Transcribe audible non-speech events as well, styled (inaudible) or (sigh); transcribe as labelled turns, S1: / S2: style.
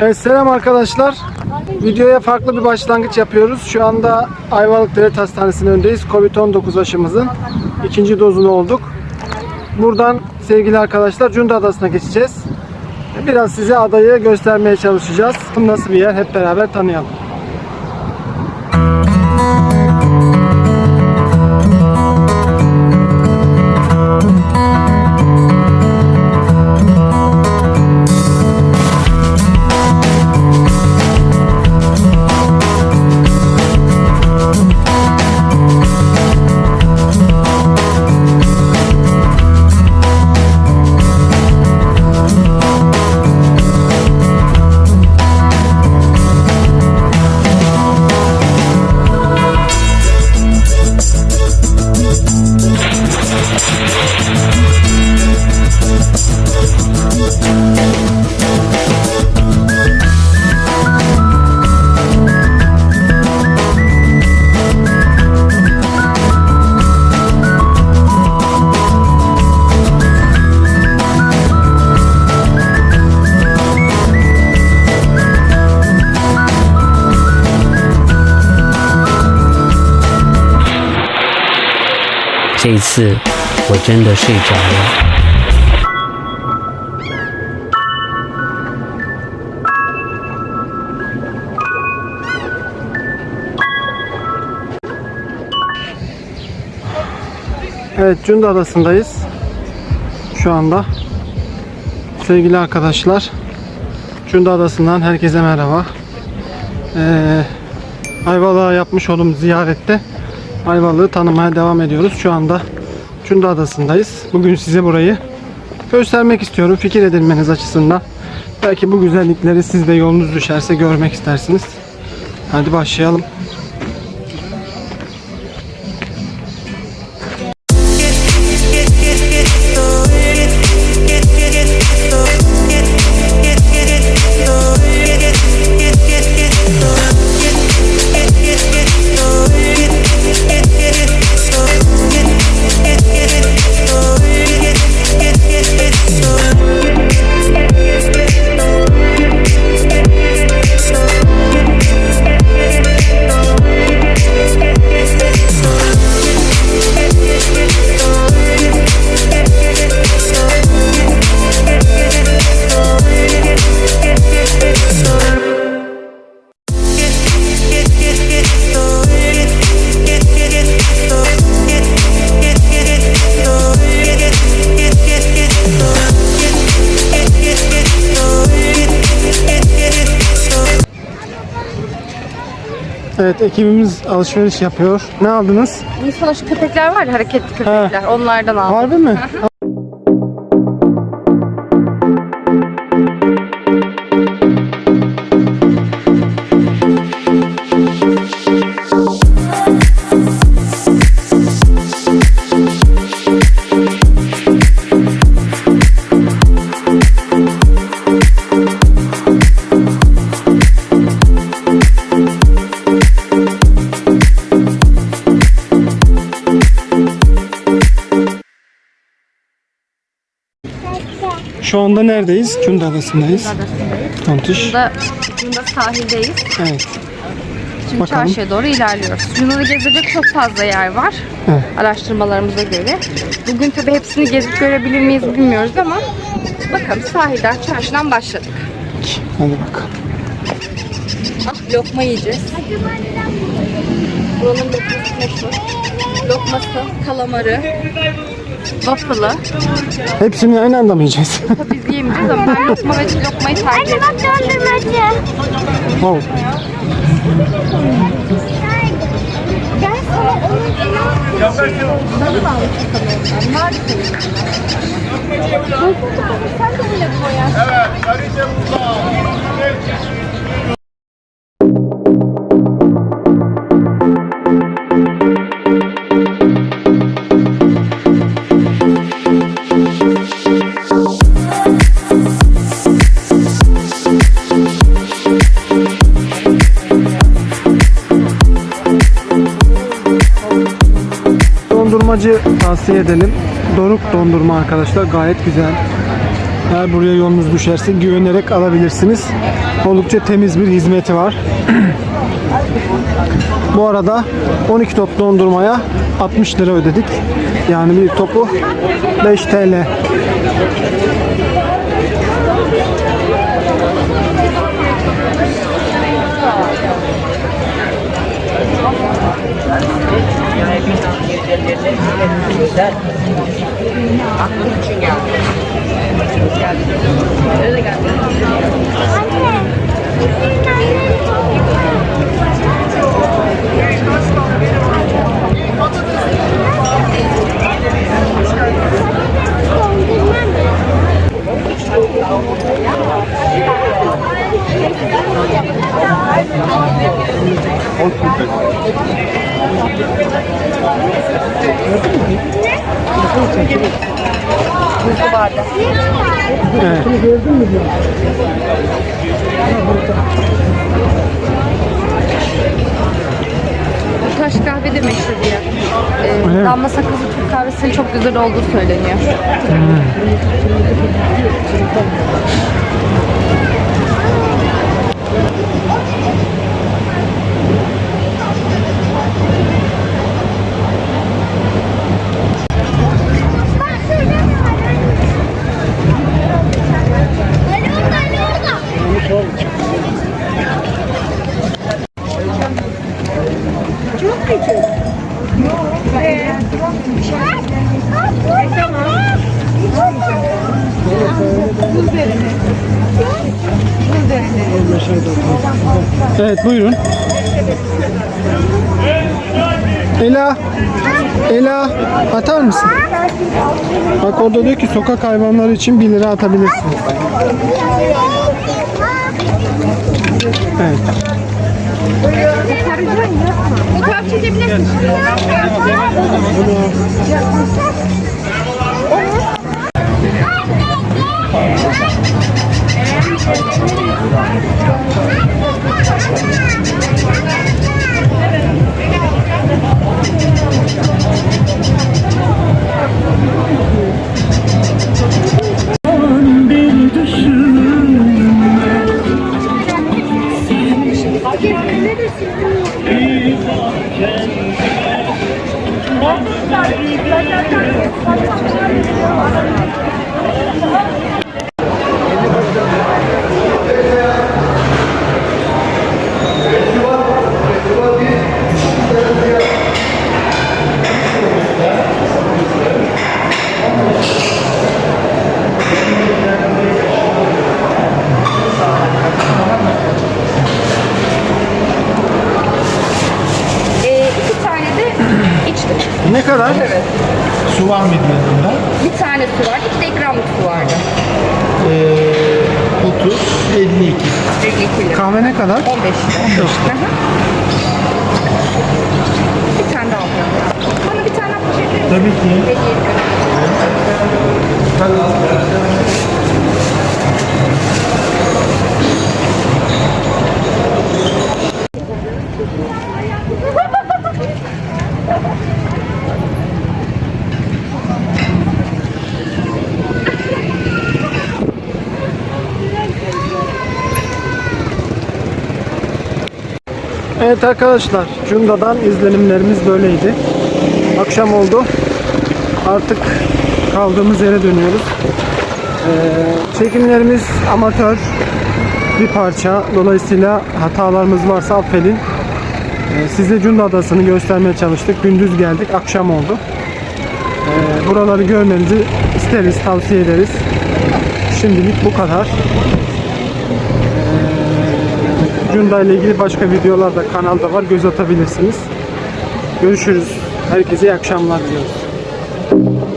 S1: Evet selam arkadaşlar. Videoya farklı bir başlangıç yapıyoruz. Şu anda Ayvalık Devlet Hastanesi'nin önündeyiz. Covid-19 aşımızın ikinci dozunu olduk. Buradan sevgili arkadaşlar Cunda Adası'na geçeceğiz. Biraz size adayı göstermeye çalışacağız. Nasıl bir yer hep beraber tanıyalım.
S2: “这一次，我真的睡着了。”
S1: Evet Cunda Adası'ndayız. Şu anda. Sevgili arkadaşlar. Cunda Adası'ndan herkese merhaba. Ee, Ayvalık'a yapmış olduğum ziyarette Ayvalık'ı tanımaya devam ediyoruz. Şu anda Cunda Adası'ndayız. Bugün size burayı göstermek istiyorum fikir edinmeniz açısından. Belki bu güzellikleri siz de yolunuz düşerse görmek istersiniz. Hadi başlayalım. Evet ekibimiz alışveriş yapıyor. Ne aldınız?
S3: İnsan şu köpekler var ya hareketli köpekler. Onlardan aldım.
S1: Harbi mi? Şu anda neredeyiz? Cunda Adası'ndayız.
S3: Adası'ndayız.
S1: Tontiş.
S3: Burada, burada sahildeyiz.
S1: Evet.
S3: Şimdi
S1: Bakalım.
S3: çarşıya doğru ilerliyoruz. Yunan'ı gezecek çok fazla yer var.
S1: Evet.
S3: Araştırmalarımıza göre. Bugün tabii hepsini gezip görebilir miyiz bilmiyoruz ama bakalım sahilden, çarşıdan başladık.
S1: Hadi bakalım.
S3: Ah lokma yiyeceğiz. Buranın lokması meşhur. Lokması, kalamarı, waffle'ı.
S1: Hepsini aynı anda mı yiyeceğiz?
S3: Tabii biz yemeyeceğiz ama ben lokma ve lokmayı tercih ediyorum.
S1: oh.
S3: Ben sana onun Sen de öyle
S1: Dondurmacı tavsiye edelim. Doruk dondurma arkadaşlar gayet güzel. Eğer buraya yolunuz düşerse güvenerek alabilirsiniz. Oldukça temiz bir hizmeti var. (clears throat) Bu arada 12 top dondurmaya 60 lira ödedik. Yani bir topu 5 TL. I'm geldi. Nereye.
S3: Bu taş kahve de meşhur diye. Ee,
S1: mi?
S3: damla sakızlı Türk kahvesinin çok güzel olduğu söyleniyor.
S1: Evet buyurun. Ela. Ela atar mısın? Bak orada diyor ki sokak hayvanları için 1 lira atabilirsin. Evet.
S3: Fotoğraf çekebilirsin. Ee,
S4: Thank you. 52.
S3: 52 lira.
S1: Kahve ne kadar?
S3: 15 lira. 15 lira. bir tane daha alıyorum. Bana bir tane misin?
S4: Tabii ki.
S3: Hediye
S1: Evet arkadaşlar, Cunda'dan izlenimlerimiz böyleydi. Akşam oldu. Artık kaldığımız yere dönüyoruz. Ee, çekimlerimiz amatör bir parça. Dolayısıyla hatalarımız varsa affedin. Ee, size Cunda Adası'nı göstermeye çalıştık. Gündüz geldik, akşam oldu. Ee, buraları görmenizi isteriz, tavsiye ederiz. Şimdilik bu kadar. Cunda ile ilgili başka videolar da kanalda var. Göz atabilirsiniz. Görüşürüz. Herkese iyi akşamlar diliyoruz.